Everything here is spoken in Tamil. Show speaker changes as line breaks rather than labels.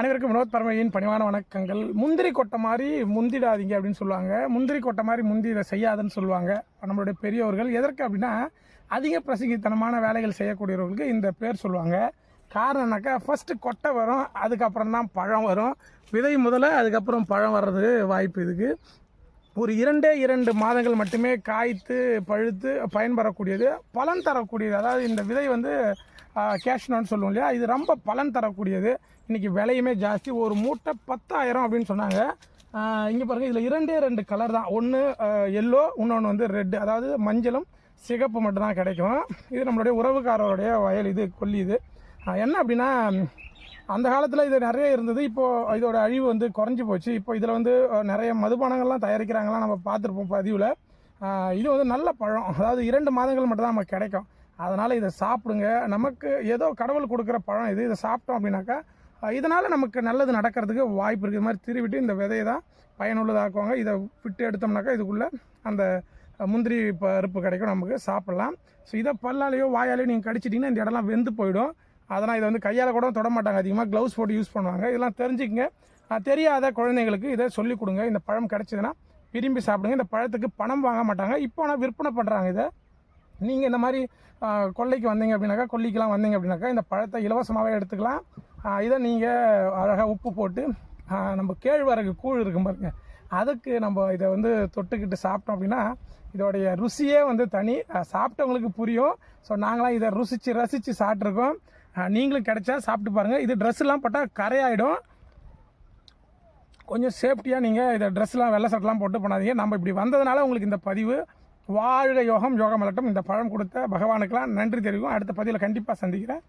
அனைவருக்கும் வினோத் பரமையின் பணிவான வணக்கங்கள். முந்திரி கொட்டை மாதிரி முந்திடாதீங்க அப்படின்னு சொல்லுவாங்க. முந்திரி கொட்டை மாதிரி முந்தி இதை செய்யாதுன்னு சொல்லுவாங்க. நம்மளுடைய பெரியவர்கள் எதற்கு அப்படின்னா அதிக பிரசங்கித்தனமான வேலைகள் செய்யக்கூடியவர்களுக்கு இந்த பேர் சொல்லுவாங்க. காரணம்னாக்கா ஃபஸ்ட்டு கொட்டை வரும் அதுக்கப்புறம் தான் பழம் வரும். விதை முதல்ல அதுக்கப்புறம் பழம் வர்றது வாய்ப்பு இதுக்கு. ஒரு இரண்டே இரண்டு மாதங்கள் மட்டுமே காய்த்து பழுத்து பயன்பெறக்கூடியது பலன் தரக்கூடியது. அதாவது இந்த விதை வந்து கேஷ்னோன்னு சொல்லுவோம் இல்லையா? இது ரொம்ப பலன் தரக்கூடியது. இன்றைக்கி விலையுமே ஜாஸ்தி. ஒரு மூட்டை பத்தாயிரம் அப்படின்னு சொன்னாங்க. இங்கே பாருங்கள் இதில் இரண்டே ரெண்டு கலர் தான். ஒன்று எல்லோ இன்னொன்று வந்து ரெட்டு அதாவது மஞ்சளும் சிகப்பு மட்டும்தான் கிடைக்கும். இது நம்மளுடைய உறவுக்காரருடைய வயல் இது கொல்லி இது. என்ன அப்படின்னா அந்த காலத்தில் இது நிறைய இருந்தது. இப்போது இதோட அழிவு வந்து குறைஞ்சி போச்சு. இப்போ இதில் வந்து நிறைய மதுபானங்கள்லாம் தயாரிக்கிறாங்களாம் நம்ம பார்த்துருப்போம் பதிவில். இது வந்து நல்ல பழம். அதாவது இரண்டு மாதங்கள் மட்டும் தான் நமக்கு கிடைக்கும். அதனால் இதை சாப்பிடுங்க. நமக்கு ஏதோ கடவுள் கொடுக்குற பழம் இது. இதை சாப்பிட்டோம் அப்படின்னாக்கா இதனால் நமக்கு நல்லது நடக்கிறதுக்கு வாய்ப்பு இருக்குது. இது மாதிரி திருவிட்டு இந்த விதையை தான் பயனுள்ளதாக்குவாங்க. இதை விட்டு எடுத்தோம்னாக்கா இதுக்குள்ளே அந்த முந்திரி பருப்பு கிடைக்கும். நமக்கு சாப்பிட்லாம். ஸோ இதை பல்லாலேயோ வாயாலேயோ நீங்கள் கடிச்சிட்டிங்கன்னா இந்த இடம்லாம் வெந்து போயிடும். அதனால் இதை வந்து கையால் கூட தொட மாட்டாங்க. அதிகமாக க்ளவுஸ் போட்டு யூஸ் பண்ணுவாங்க. இதெல்லாம் தெரிஞ்சுக்கங்க. தெரியாத குழந்தைங்களுக்கு இதை சொல்லிக் கொடுங்க. இந்த பழம் கிடச்சிதுன்னா விரும்பி சாப்பிடுங்க. இந்த பழத்துக்கு பணம் வாங்க மாட்டாங்க. இப்போ ஆனால் விற்பனை பண்ணுறாங்க இதை. நீங்கள் இந்த மாதிரி கொல்லைக்கு வந்தீங்க அப்படின்னாக்கா கொல்லிக்கெலாம் வந்தீங்க அப்படின்னாக்கா இந்த பழத்தை இலவசமாகவே எடுத்துக்கலாம். இதை நீங்கள் அழகாக உப்பு போட்டு நம்ம கேழ்வரகு கூழ் இருக்கும் பாருங்க. அதுக்கு நம்ம இதை வந்து தொட்டுக்கிட்டு சாப்பிட்டோம் அப்படின்னா இதோடைய ருசியே வந்து தனி. சாப்பிட்டவங்களுக்கு புரியும். ஸோ நாங்களாம் இதை ருசித்து ரசித்து சாப்பிட்ருக்கோம் நீங்களும் கிடைச்சா சாப்பிட்டு பாருங்கள் இது ட்ரெஸ்லாம் போட்டால் கரையாயிடும். கொஞ்சம் சேஃப்டியாக நீங்கள் இதை ட்ரெஸ்லாம் வெள்ளை சட்டெலாம் போட்டு பண்ணாதீங்க. நம்ம இப்படி வந்ததுனால உங்களுக்கு இந்த பதிவு வாழ்க யோகம் யோகம் மலட்டும் இந்த பழம் கொடுத்த பகவானுக்கெல்லாம் நன்றி தெரிவிக்கும். அடுத்த பதிவில் கண்டிப்பாக சந்திக்கிறேன்.